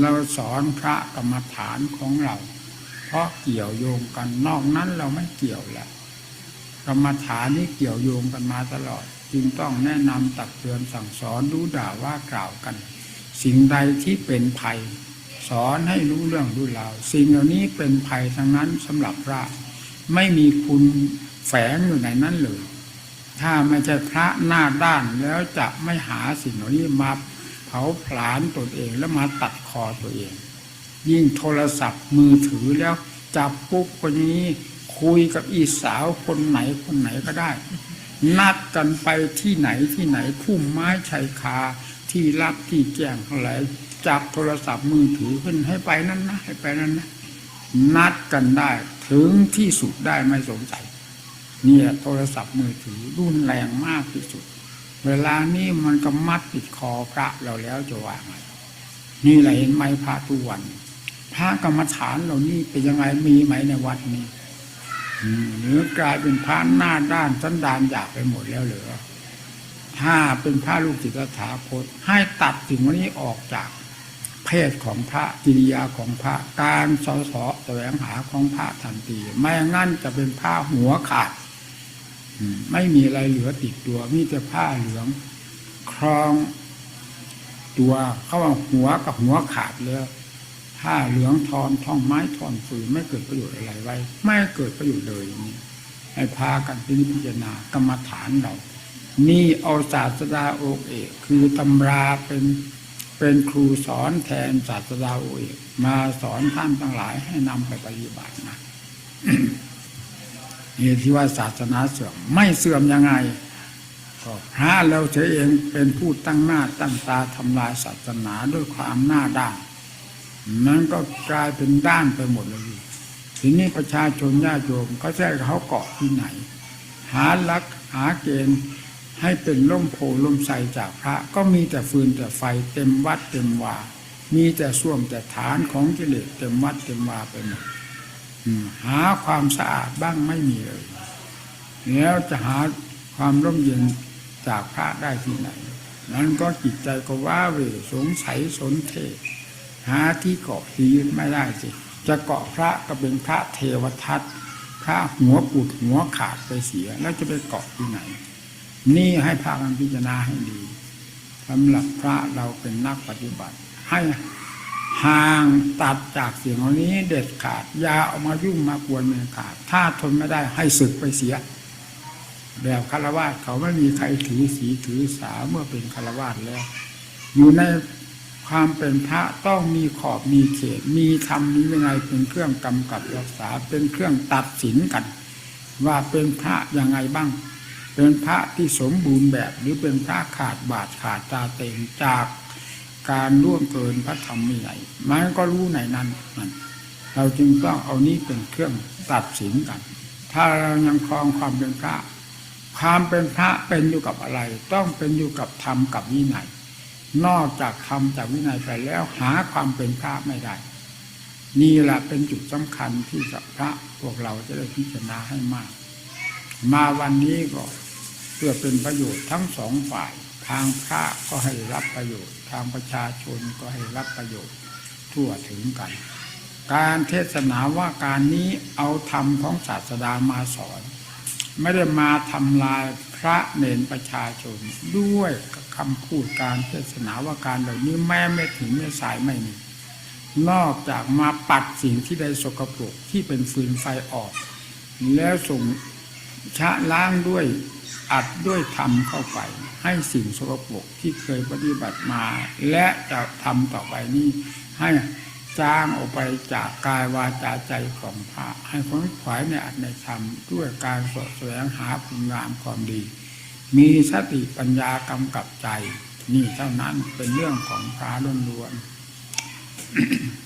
เราสอนพระกรรมฐานของเรา เพราะเกี่ยวโยงกันนอกนั้นเราไม่เกี่ยวแหละกรรมฐานนี้เกี่ยวโยงกันมาตลอด จึงต้องแนะนำตักเตือนสั่งสอนรู้ด่าว่ากล่าวกัน สิ่งใดที่เป็นภัย สอนให้รู้เรื่องรู้ราวสิ่งเหล่านี้เป็นภัยทั้งนั้นสำหรับพระ ไม่มีคุณแฝงอยู่ในนั้นเลย ถ้าไม่ใช่พระหน้าด้านแล้วจะไม่หาสิ่งเหล่านี้มา ผาผลาญตนเองแล้วมาตัดคอตัวเอง ยิ่งโทรศัพท์มือถือแล้วจับปุ๊บคนนี้คุยกับอีสาวคนไหนคนไหนก็ได้ นัดกันไปที่ไหนที่ไหนพุ่มไม้ชายคาที่รับที่แจ้งอะไรจับโทรศัพท์มือถือขึ้นให้ไปนั้นนะให้ไปนั้นนะนัดกันได้ถึงที่สุดได้ไม่สงสัยเนี่ยโทรศัพท์มือถือรุนแรงมากที่สุด เวลานี้มันก็มัดติดคอพระเราแล้วจะว่าไงนี่แหละเห็นไหมพระทุกวันพระกรรมฐานเหล่านี้เป็นยังไงมีไหมในวัดนี้หรือกลายเป็นพระหน้าด้านสันดานอยากไปหมดแล้วเหรือถ้าเป็นพระลูกศิษย์ถาคตให้ตัดสิ่งนี้ออกจากเพศของพระกิริยาของพระการสอสอแสวงหาของพระทันทีไม่งั้นจะเป็นผ้าหัวขาด ไม่มีอะไรเหลือติดตัว มีแต่ผ้าเหลือง ครองตัวเขาว่าหัวกับหัวขาดเลยผ้าเหลืองทอนท่องไม้ทอนฟืนไม่เกิดประโยชน์อะไรไว้ ไม่เกิดประโยชน์เลยอย่างนี้ให้พากันพิจารณากรรมฐานเรา นี่เอาศาสดาโอกเอกคือตำราเป็นเป็นครูสอนแทนศาสดาโอเอกมาสอนท่านทั้งหลายให้นำไปปฏิบัตินะ นี่ที่ว่าศาสนาเสื่อมไม่เสื่อมยังไงก็พระเราเฉยเองเป็นผู้ตั้งหน้าตั้งตาทำลายศาสนาด้วยความหน้าด้านมันก็กลายเป็นด้านไปหมดเลยทีนี้ประชาชนญาติโยมเขาแท้เขาเกาะที่ไหน หาลักหาเกณฑ์ให้เป็นล่มโพล่มใสจากพระก็มีแต่ฟืนแต่ไฟเต็มวัดเต็มวามีแต่ส้วมแต่ฐานของกิเลสเต็มวัดเต็มวาไปหมด หาความสะอาดบ้างไม่มีเลย แล้วจะหาความร่มเย็นจากพระได้ที่ไหน นั้นก็จิตใจก็ว้าเวสงสัยสนเท หาที่เกาะที่ยึดไม่ได้สิ จะเกาะพระก็เป็นพระเทวทัตพระหัวปุดหัวขาดไปเสีย แล้วจะไปเกาะที่ไหน นี่ให้พากันพิจารณาให้ดีสำหรับพระเราเป็นนักปฏิบัติ ให้ ห่างตัดจากสิ่งเหล่านี้เด็ดขาดอย่าเอามายุ่งมากวนเมือขาด ถ้าทนไม่ได้ให้สึกไปเสีย แบบคารวะเขาไม่มีใครถือสีถือสาเมื่อเป็นคารวะแล้ว อยู่ในความเป็นพระต้องมีขอบมีเขต มีธรรมมีวินัยเป็นเครื่องกำกับรักษาเป็นเครื่องตัดสินกัน ว่าเป็นพระยังไงบ้าง เป็นพระที่สมบูรณ์แบบหรือเป็นพระขาดบาดขาดตาเต็งจาก การล่วงเกินพระธรรมวินัยมันก็รู้ในนั้นมันเราจึงต้องเอานี้เป็นเครื่องตัดสินกัน ถ้าเรายังครองความเป็นพระ ความเป็นพระเป็นอยู่กับอะไร ต้องเป็นอยู่กับธรรมกับวินัย นอกจากธรรมจากวินัยไปแล้วหาความเป็นพระไม่ได้ นี่แหละเป็นจุดสำคัญที่พระพวกเราจะได้พิจารณาให้มาก มาวันนี้ก็เพื่อเป็นประโยชน์ทั้งสองฝ่าย ทางพระก็ให้รับประโยชน์ ทางประชาชนก็ให้รับประโยชน์ทั่วถึงกัน การเทศนาว่าการนี้เอาธรรมของศาสดามาสอน ไม่ได้มาทำลายพระเนนประชาชนด้วยคำพูดการเทศนาว่าการเหล่านี้แม้ไม่ถึงไม่สายไม่มีนอกจากมาปัดสิ่งที่ได้สกปรกที่เป็นฟืนไฟออก แล้วส่งชะล้างด้วย อัดด้วยธรรมเข้าไป ให้สิ่งสกปรกที่เคยปฏิบัติมา และจะทำต่อไปนี้ให้จางออกไปจากกายวาจาใจของพระให้พ้นขวายในอัตในธรรมด้วยการสแสวงหาคุณงามความดี มีสติปัญญากำกับใจ นี่เท่านั้นเป็นเรื่องของพระล้วนๆ